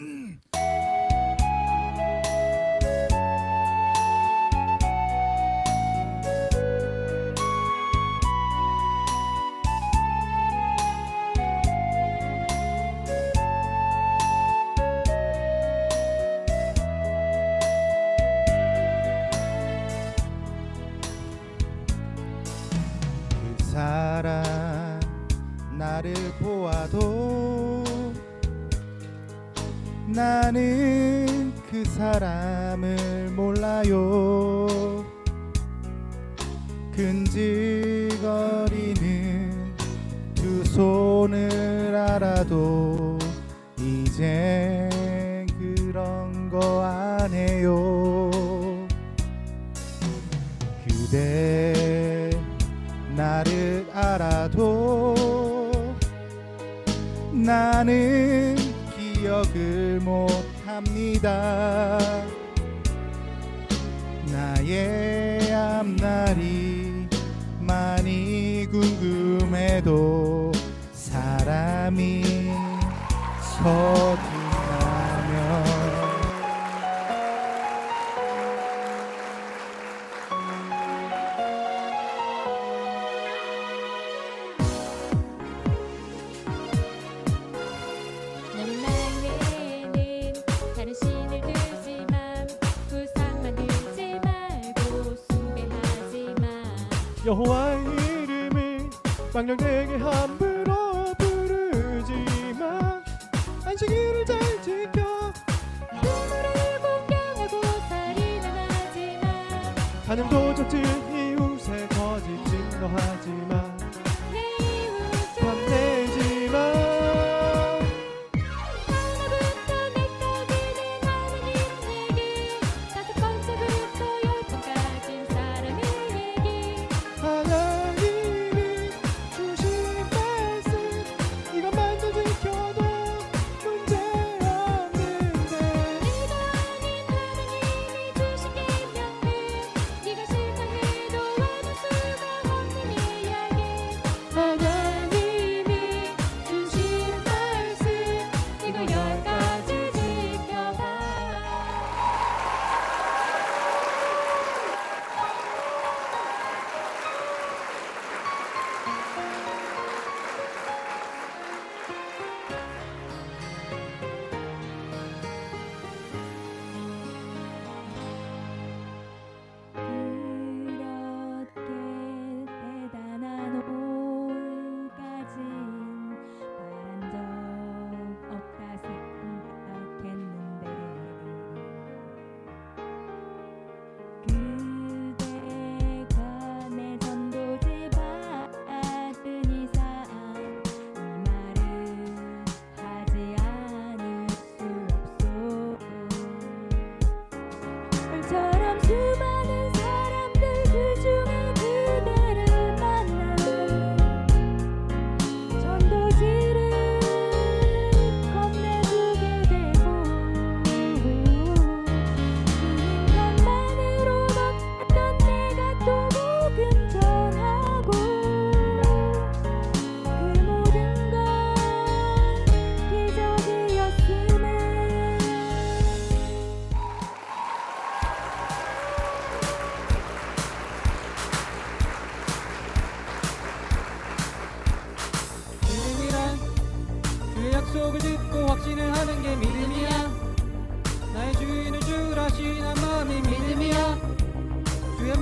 그 사람을 몰라요. 근질거리는 두 손을 알아도 이젠 그런 거 안 해요. 그대 나를 알아도 나는 합니다. 나의 앞날이 많이 궁금해도 사람이 서 여호와의 이름을 망령되게 함부로 부르지만 안식일을 잘 지켜 부모를 공경하고 살인을 하지마 가는 도적질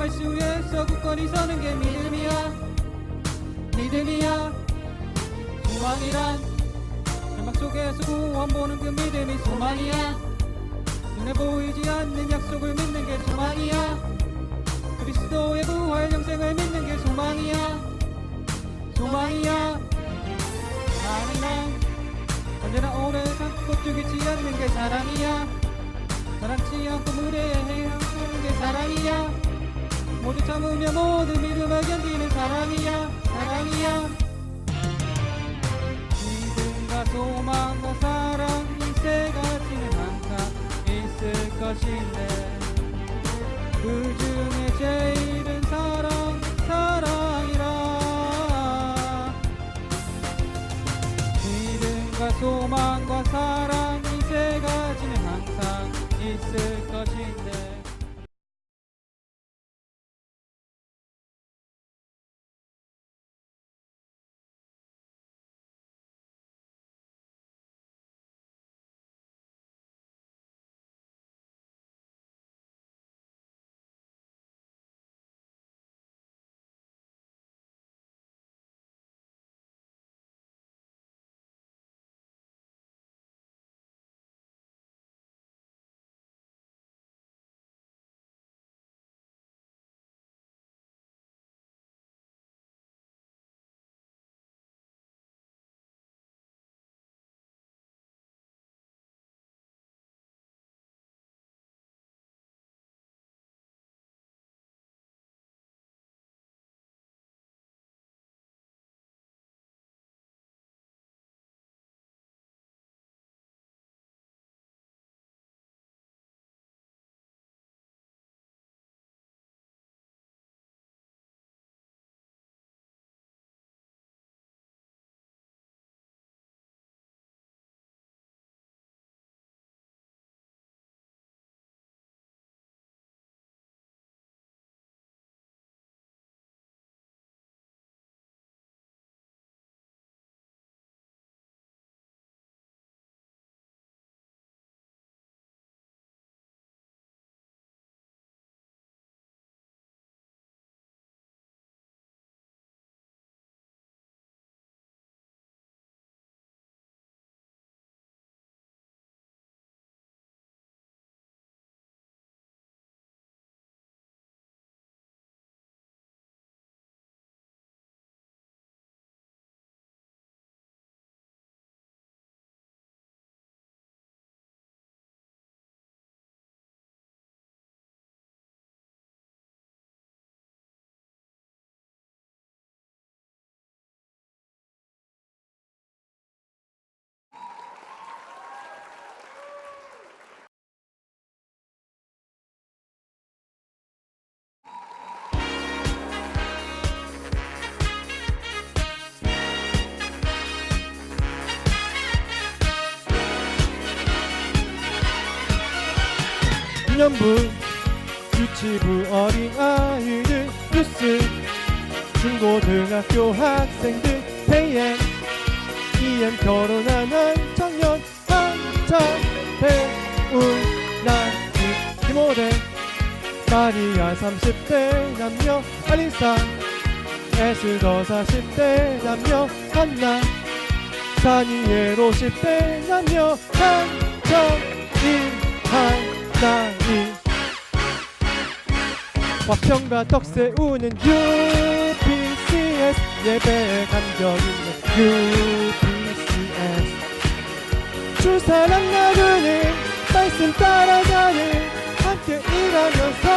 말씀 위에서 굳건히 서는 게 믿음이야. 믿음이야. 소망이란 절망 속에서 구원 보는 그 믿음이 소망이야. 눈에 보이지 않는 약속을 믿는 게 소망이야. 그리스도의 부활 영생을 믿는 게 소망이야. 소망이야. 아니나 언제나 오래 참고 죽이지 않는 게 사랑이야. 사랑치 않고 무례해 행 참으며 모든 믿음을 견디는 사랑이야 사랑이야. 믿음과 소망과 사랑 이세 가지는 항상 있을 것인데. 그 중에 제일은 사랑 사랑이라. 믿음과 소망과 사랑 이세 가지는 항상 있을 것인데. 청년부 유치부 어린아이들 뉴스 중고등학교 학생들 페이엠 EM 결혼하는 청년 한참 배운 나이 김호래 마리아 30대 남녀 알리사 에스더 40대 남녀 한나 다니엘 50대 남녀 한정이 한 땅이. 화평과 떡 세우는 UPCS 예배에 감정 있는 UPCS 주사랑 나누는 말씀 따라가는 함께 일하면서